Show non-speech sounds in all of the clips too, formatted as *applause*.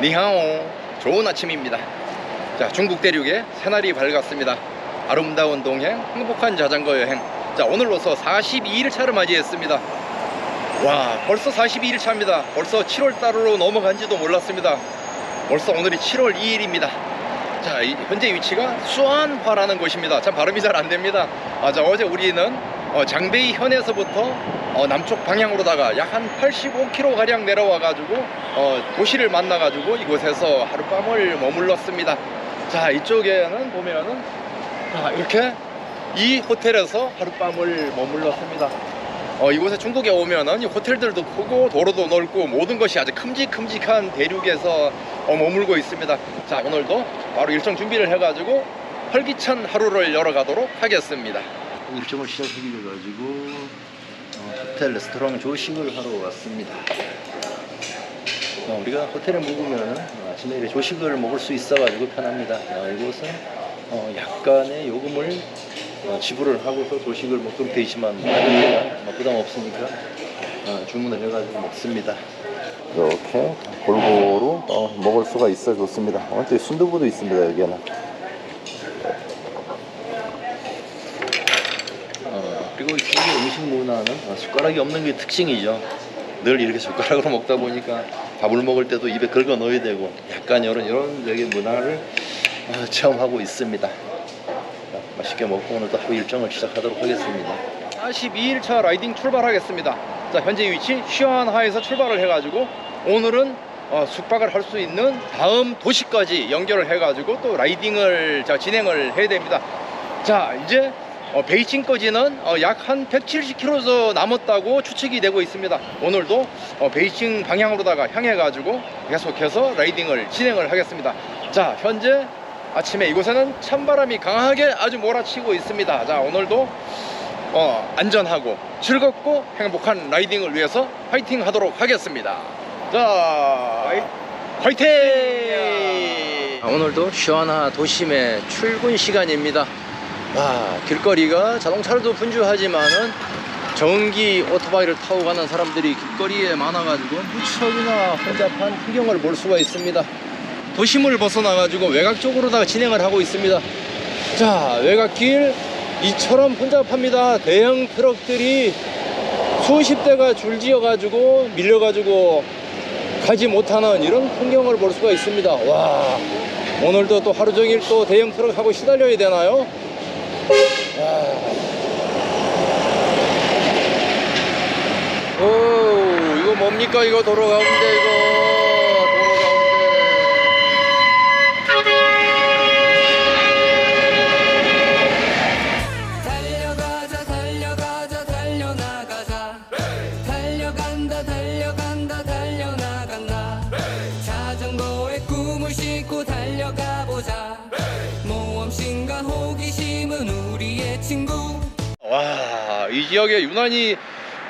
니하오 좋은 아침입니다. 자 중국 대륙에 새날이 밝았습니다. 아름다운 동행 행복한 자전거 여행. 자 오늘로서 42일 차를 맞이했습니다. 와 벌써 42일 차입니다. 벌써 7월 달로 넘어간지도 몰랐습니다. 벌써 오늘이 7월 2일입니다. 자 이- 현재 위치가 수안화라는 곳입니다. 참 발음이 잘 안됩니다. 아, 자 어제 우리는 어, 장베이 현에서부터 어, 남쪽 방향으로다가 약 한 85km 가량 내려와 가지고 어, 도시를 만나 가지고 이곳에서 하룻밤을 머물렀습니다 자 이쪽에는 보면은 자, 이렇게 이 호텔에서 하룻밤을 머물렀습니다 어, 이곳에 중국에 오면은 이 호텔들도 크고 도로도 넓고 모든 것이 아주 큼직큼직한 대륙에서 어, 머물고 있습니다. 자 오늘도 바로 일정 준비를 해 가지고 활기찬 하루를 열어가도록 하겠습니다. 일정을 시작하기 가지고 어, 호텔 레스토랑 조식을 하러 왔습니다. 어, 우리가 호텔에 묵으면 어, 아침에 조식을 먹을 수 있어 가지고 편합니다. 어, 이곳은 어, 약간의 요금을 어, 지불을 하고서 조식을 먹도록 되어 있지만 뭐 부담 없으니까 어, 주문을 해가지고 먹습니다. 이렇게 골고루 어, 먹을 수가 있어 좋습니다. 어, 또 순두부도 있습니다 여기에는. 그리고 중국 음식 문화는 어, 숟가락이 없는 게 특징이죠. 늘 이렇게 숟가락으로 먹다 보니까 밥을 먹을 때도 입에 긁어 넣어야 되고 약간 이런 이런 문화를 어, 체험하고 있습니다. 자, 맛있게 먹고 오늘 또 하루 일정을 시작하도록 하겠습니다. 42일차 라이딩 출발하겠습니다. 자 현재 위치 시안하에서 출발을 해가지고 오늘은 어, 숙박을 할 수 있는 다음 도시까지 연결을 해가지고 또 라이딩을 자, 진행을 해야 됩니다. 자 이제 어, 베이징까지는 어, 약한 170km 남았다고 추측이 되고 있습니다. 오늘도 어, 베이징 방향으로다가 향해 가지고 계속해서 라이딩을 진행을 하겠습니다. 자 현재 아침에 이곳에는 찬바람이 강하게 아주 몰아치고 있습니다. 자 오늘도 어, 안전하고 즐겁고 행복한 라이딩을 위해서 화이팅 하도록 하겠습니다. 자, 화이팅! 오늘도 시원한 도심의 출근 시간입니다. 와, 길거리가 자동차로도 분주하지만은 전기 오토바이를 타고 가는 사람들이 길거리에 많아가지고 무척이나 혼잡한 풍경을 볼 수가 있습니다. 도심을 벗어나가지고 외곽 쪽으로다가 진행을 하고 있습니다. 자, 외곽길 이처럼 혼잡합니다. 대형 트럭들이 수십 대가 줄지어 가지고 밀려 가지고 가지 못하는 이런 풍경을 볼 수가 있습니다. 와 오늘도 또 하루 종일 또 대형 트럭하고 시달려야 되나요? 와. 오 이거 뭡니까 이거 도로 가운데 이거 이 지역에 유난히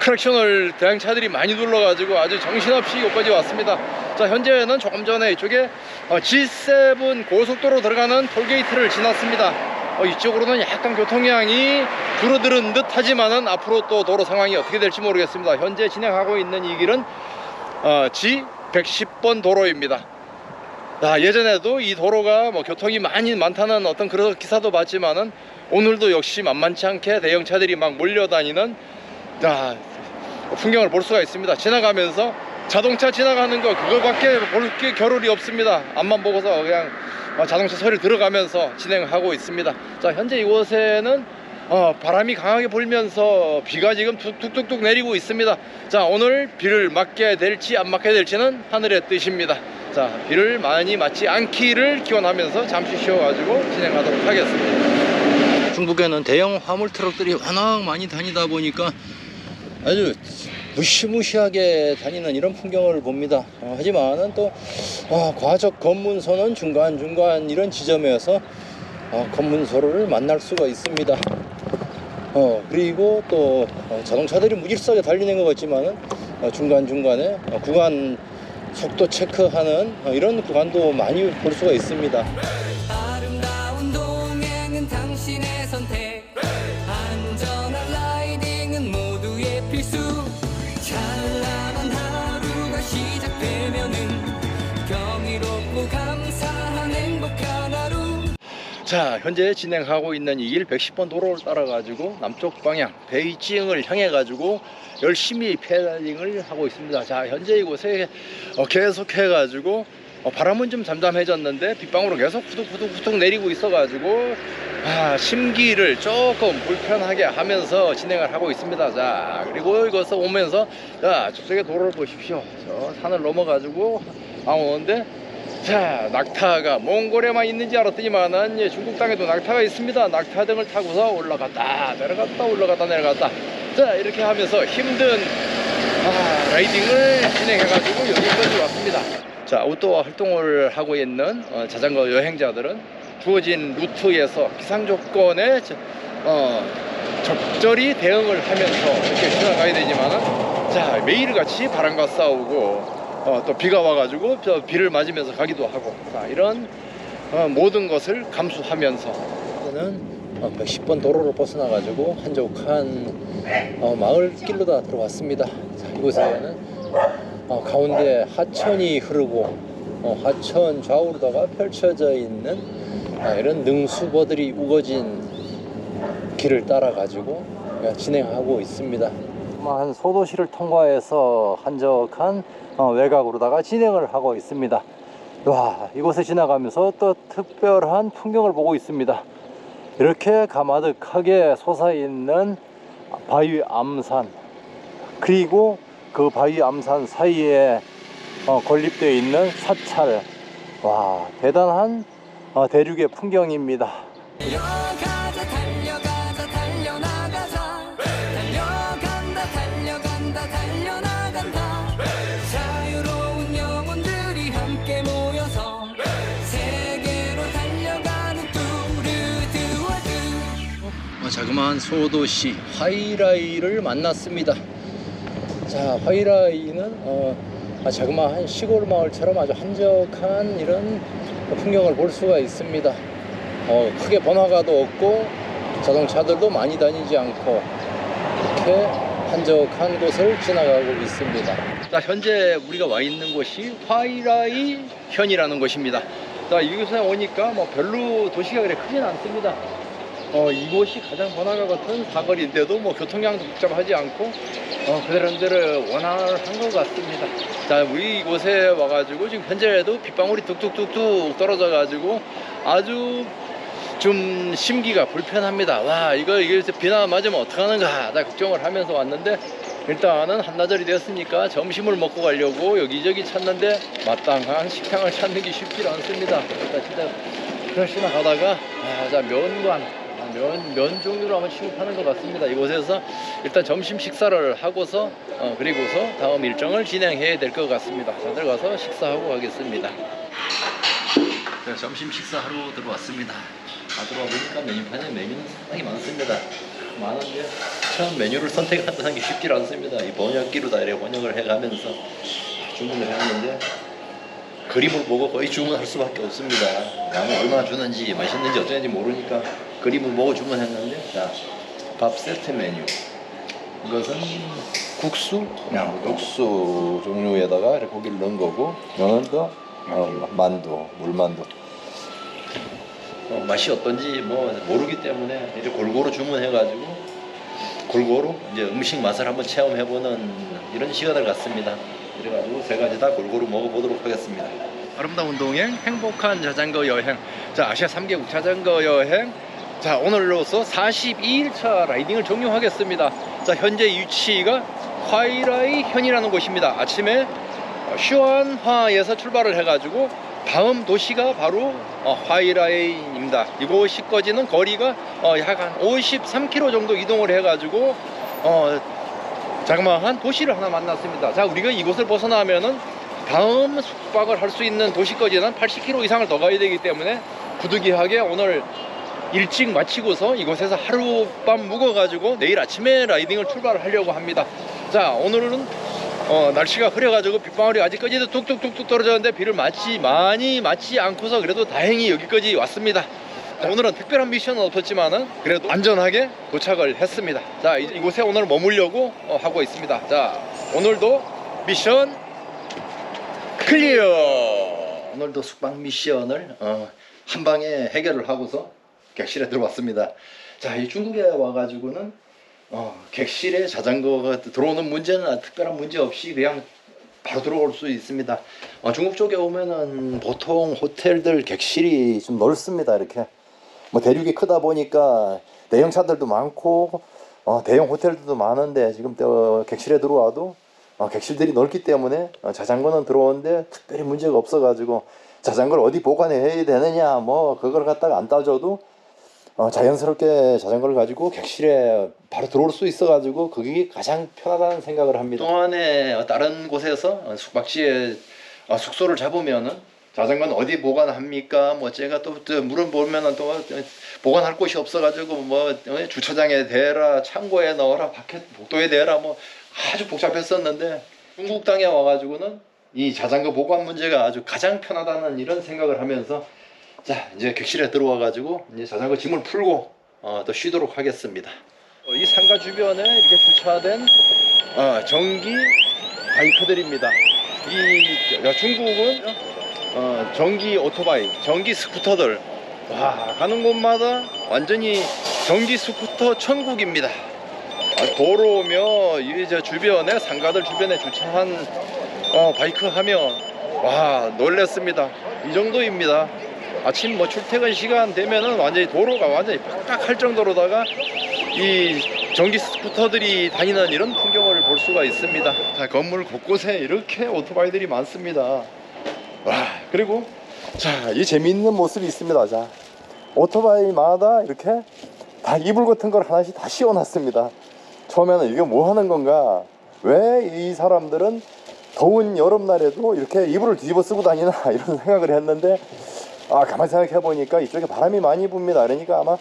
크랙션을 대항차들이 많이 눌러가지고 아주 정신없이 여기까지 왔습니다. 자, 현재는 조금 전에 이쪽에 어, G7 고속도로 들어가는 톨게이트를 지났습니다. 어, 이쪽으로는 약간 교통량이 줄어드는 듯 하지만은 앞으로 또 도로 상황이 어떻게 될지 모르겠습니다. 현재 진행하고 있는 이 길은 어, G110번 도로입니다. 아, 예전에도 이 도로가 뭐 교통이 많이 많다는 어떤 그런 기사도 봤지만은 오늘도 역시 만만치 않게 대형차들이 막 몰려다니는 자, 풍경을 볼 수가 있습니다. 지나가면서 자동차 지나가는 거 그거밖에 볼 게 겨를이 없습니다. 앞만 보고서 그냥 어, 자동차 소리 들어가면서 진행하고 있습니다. 자, 현재 이곳에는 어, 바람이 강하게 불면서 비가 지금 툭툭툭툭 내리고 있습니다. 자, 오늘 비를 맞게 될지 안 맞게 될지는 하늘의 뜻입니다. 자, 비를 많이 맞지 않기를 기원하면서 잠시 쉬어가지고 진행하도록 하겠습니다. 중국에는 대형 화물 트럭들이 워낙 많이 다니다 보니까 아주 무시무시하게 다니는 이런 풍경을 봅니다. 어, 하지만은 또 어, 과적 검문소는 중간중간 이런 지점에서 어, 검문소를 만날 수가 있습니다. 어, 그리고 또 어, 자동차들이 무질서하게 달리는 것 같지만은 어, 중간중간에 어, 구간 속도 체크하는 어, 이런 구간도 많이 볼 수가 있습니다. 자 현재 진행하고 있는 이 길 110번 도로를 따라 가지고 남쪽 방향 베이징을 향해 가지고 열심히 페달링을 하고 있습니다. 자 현재 이곳에 어, 계속해 가지고 어, 바람은 좀 잠잠해졌는데 빗방울은 계속 후둑후둑후둑 내리고 있어 가지고 아, 심기를 조금 불편하게 하면서 진행을 하고 있습니다. 자 그리고 이것을 오면서 자 저쪽에 도로를 보십시오. 저 산을 넘어 가지고 아 오는데 자 낙타가 몽골에만 있는지 알았더니만은 예, 중국 땅에도 낙타가 있습니다. 낙타 등을 타고서 올라갔다 내려갔다 올라갔다 내려갔다. 자 이렇게 하면서 힘든 아, 라이딩을 진행해 가지고 여기까지 왔습니다. 자 아웃도어 활동을 하고 있는 어, 자전거 여행자들은 주어진 루트에서 기상 조건에 저- 어, 적절히 대응을 하면서 이렇게 지나가야 되지만은 자 매일같이 바람과 싸우고 어, 또 비가 와가지고 저 비를 맞으면서 가기도 하고 자, 이런 어, 모든 것을 감수하면서 저는 어, 110번 도로를 벗어나 가지고 한적한 어, 마을 길로다 들어왔습니다. 자, 이곳에는 어, 가운데 하천이 흐르고 어, 하천 좌우로다가 펼쳐져 있는 아, 이런 능수보들이 우거진 길을 따라 가지고 진행하고 있습니다. 한 소도시를 통과해서 한적한 어, 외곽으로다가 진행을 하고 있습니다. 와 이곳에 지나가면서 또 특별한 풍경을 보고 있습니다. 이렇게 가마득하게 솟아있는 바위 암산 그리고 그 바위 암산 사이에 어, 건립되어 있는 사찰 와 대단한 어, 대륙의 풍경입니다. 자그마한 소도시 화이라이를 만났습니다. 자, 화이라이는 어, 아, 자그마한 시골 마을처럼 아주 한적한 이런 풍경을 볼 수가 있습니다. 어, 크게 번화가도 없고 자동차들도 많이 다니지 않고 이렇게 한적한 곳을 지나가고 있습니다. 자, 현재 우리가 와 있는 곳이 화이라이 현이라는 곳입니다. 자, 이곳에 오니까 뭐 별로 도시가 그래 크진 않습니다. 어, 이곳이 가장 번화가 같은 사거리인데도 뭐 교통량도 복잡하지 않고 어, 그런데를 원활한 것 같습니다. 자, 우리 이곳에 와가지고 지금 현재에도 빗방울이 뚝뚝뚝뚝 떨어져가지고 아주 좀 심기가 불편합니다. 와, 이거 이게 비나 맞으면 어떡하는가 다 걱정을 하면서 왔는데 일단은 한나절이 되었으니까 점심을 먹고 가려고 여기저기 찾는데 마땅한 식당을 찾는 게 쉽지 않습니다. 일단 진짜 그러시나 가다가 아, 자 면관 아, 면, 면 종류로 한번 취급하는 것 같습니다. 이곳에서 일단 점심 식사를 하고서 어, 그리고서 다음 일정을 진행해야 될 것 같습니다. 자 들어가서 식사하고 가겠습니다. 자, 점심 식사하러 들어왔습니다. 아, 들어와 보니까 메뉴판에 메뉴는 상당히 많습니다. 많은데 처음 메뉴를 선택한다는 게 쉽지 않습니다. 이 번역기로 다 이렇게 번역을 해가면서 주문을 했는데 그림을 보고 거의 주문할 수밖에 없습니다. 양을 얼마나 주는지 맛있는지 어쩌는지 모르니까 그림을 보고 주문했는데 자, 밥 세트 메뉴 이것은 국수? 그냥 국수 종류에다가 이렇게 고기를 넣은 거고 면은 또 어, 만두, 물만두. 어, 맛이 어떤지 뭐 모르기 때문에 이렇게 골고루 주문해가지고 골고루 이제 음식 맛을 한번 체험해보는 이런 시간을 갖습니다. 그래가지고 세 가지 다 골고루 먹어보도록 하겠습니다. 아름다운 동행, 행복한 자전거 여행. 자, 아시아 3개국 자전거 여행. 자, 오늘로서 42일차 라이딩을 종료하겠습니다. 자, 현재 위치가 화이라이 현이라는 곳입니다. 아침에 슈안화에서 출발을 해가지고 다음 도시가 바로 어, 화이라이입니다. 이곳이까지는 거리가 어, 약한 53km 정도 이동을 해가지고 어, 자그마한 도시를 하나 만났습니다. 자, 우리가 이곳을 벗어나면은 다음 숙박을 할 수 있는 도시까지는 80km 이상을 더 가야 되기 때문에 부득이하게 오늘 일찍 마치고서 이곳에서 하룻밤 묵어가지고 내일 아침에 라이딩을 출발을 하려고 합니다. 자, 오늘은 어, 날씨가 흐려가지고 빗방울이 아직까지도 뚝뚝뚝뚝 떨어졌는데 비를 맞지 많이 맞지 않고서 그래도 다행히 여기까지 왔습니다. 자, 오늘은 특별한 미션은 없었지만은 그래도 안전하게 도착을 했습니다. 자 이, 이곳에 오늘 머물려고 어, 하고 있습니다. 자 오늘도 미션 클리어. 오늘도 숙박 미션을 어, 한 방에 해결을 하고서 객실에 들어왔습니다. 자, 이 중국에 와가지고는 어, 객실에 자전거가 들어오는 문제는 특별한 문제 없이 그냥 바로 들어올 수 있습니다. 어, 중국 쪽에 오면은 보통 호텔들 객실이 좀 넓습니다. 이렇게 뭐 대륙이 크다 보니까 대형 차들도 많고 어, 대형 호텔들도 많은데 지금 또 객실에 들어와도 어, 객실들이 넓기 때문에 어, 자전거는 들어오는데 특별히 문제가 없어가지고 자전거를 어디 보관해야 되느냐 뭐 그걸 갖다가 안 따져도 어, 자연스럽게 자전거를 가지고 객실에 바로 들어올 수 있어가지고 그게 가장 편하다는 생각을 합니다. 동안에 다른 곳에서 어, 숙박지에 어, 숙소를 잡으면은 자전거는 어디 보관합니까? 뭐 제가 또, 또 물어보면은 또 어, 보관할 곳이 없어가지고 뭐 어, 주차장에 대라, 창고에 넣어라, 밖에 복도에 대라 뭐 아주 복잡했었는데 중국 땅에 와가지고는 이 자전거 보관 문제가 아주 가장 편하다는 이런 생각을 하면서 자 이제 객실에 들어와 가지고 이제 자전거 짐을 풀고 어, 또 쉬도록 하겠습니다. 어, 이 상가 주변에 이렇게 주차된 어, 전기 바이크들입니다. 이 야, 중국은 어, 전기 오토바이, 전기 스쿠터들 와 가는 곳마다 완전히 전기 스쿠터 천국입니다. 아, 도로며 이제 주변에 상가들 주변에 주차한 어, 바이크 하면 와 놀랬습니다. 이 정도입니다. 아침 뭐 출퇴근 시간 되면은 완전히 도로가 완전히 빡빡할 정도로다가 이 전기 스쿠터들이 다니는 이런 풍경을 볼 수가 있습니다. 자, 건물 곳곳에 이렇게 오토바이들이 많습니다. 와, 그리고 자, 이 재미있는 모습이 있습니다. 자, 오토바이마다 이렇게 다 이불 같은 걸 하나씩 다 씌워놨습니다. 처음에는 이게 뭐 하는 건가? 왜 이 사람들은 더운 여름날에도 이렇게 이불을 뒤집어 쓰고 다니나 *laughs* 이런 생각을 했는데 아 가만히 생각해 보니까 이쪽에 바람이 많이 붑니다. 그러니까 아마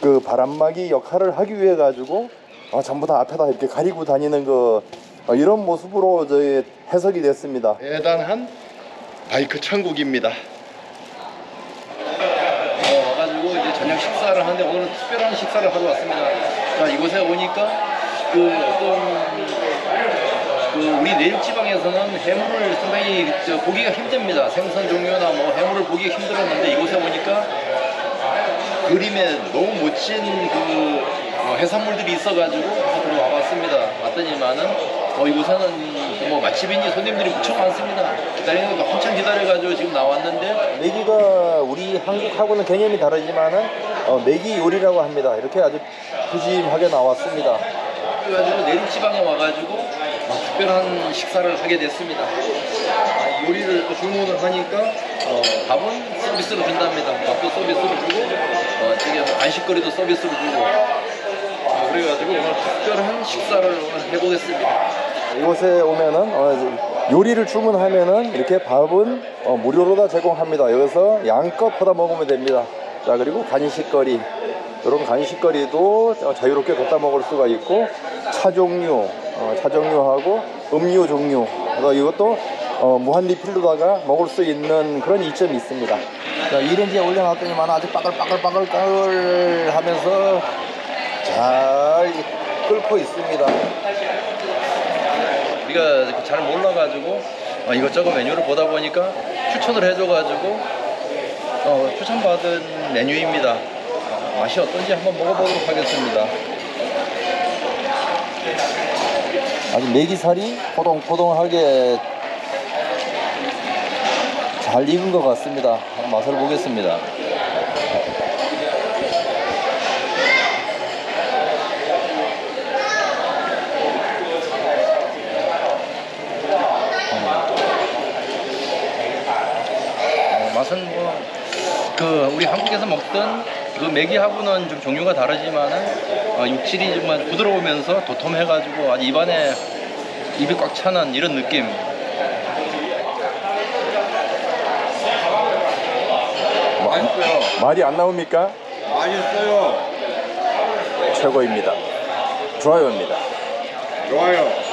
그 바람막이 역할을 하기 위해 가지고 아, 전부 다 앞에다 이렇게 가리고 다니는 그 어, 이런 모습으로 저희 해석이 됐습니다. 대단한 바이크 천국입니다. 어, 와가지고 이제 저녁 식사를 하는데 오늘은 특별한 식사를 하러 왔습니다. 자 이곳에 오니까 그 어떤 그 우리 내륙 지방에서는 해물을 상당히 저 보기가 힘듭니다. 생선 종류나 뭐 해물을 보기 힘들었는데 이곳에 오니까 그림에 너무 멋진 그 어, 해산물들이 있어가지고 들어와 봤습니다. 왔더니만은 어, 이곳에는 뭐 맛집이니 손님들이 무척 많습니다. 기다리는 것도 한참 기다려가지고 지금 나왔는데 메기가 우리 한국하고는 개념이 다르지만은 어, 메기 요리라고 합니다. 이렇게 아주 푸짐하게 나왔습니다. 그래가지고 내륙 지방에 와가지고 어, 특별한 식사를 하게 됐습니다. 아, 요리를 또 주문을 하니까 어, 밥은 서비스로 준답니다. 밥도 서비스로 주고 어, 저기 간식거리도 서비스로 주고 어, 그래가지고 오늘 특별한 식사를 해보겠습니다. 이곳에 오면은 어, 요리를 주문하면은 이렇게 밥은 어, 무료로 다 제공합니다. 여기서 양껏 퍼다 먹으면 됩니다. 자 그리고 간식거리 이런 간식거리도 어, 자유롭게 갖다 먹을 수가 있고 차 종류, 어, 차 종류하고 음료 종류 그래서 이것도 어, 무한 리필로다가 먹을 수 있는 그런 이점이 있습니다. 자, 이렌지에 올려놨더니만 아주 빠글빠글빠글빠글 하면서 잘 끓고 있습니다. 우리가 잘 몰라가지고 어, 이것저것 메뉴를 보다 보니까 추천을 해줘가지고 어, 추천받은 메뉴입니다. 어, 맛이 어떤지 한번 먹어보도록 하겠습니다. 아주 메기살이 포동포동하게 잘 익은 것 같습니다. 한번 맛을 보겠습니다. 어, 맛은 뭐 그 우리 한국에서 먹던 그 메기하고는 좀 종류가 다르지만은 어, 육질이 정말 부드러우면서 도톰해가지고 아주 입안에 입이 꽉 차는 이런 느낌. 맛있어요. 말이 안 나옵니까? 맛있어요. 최고입니다. 좋아요입니다. 좋아요.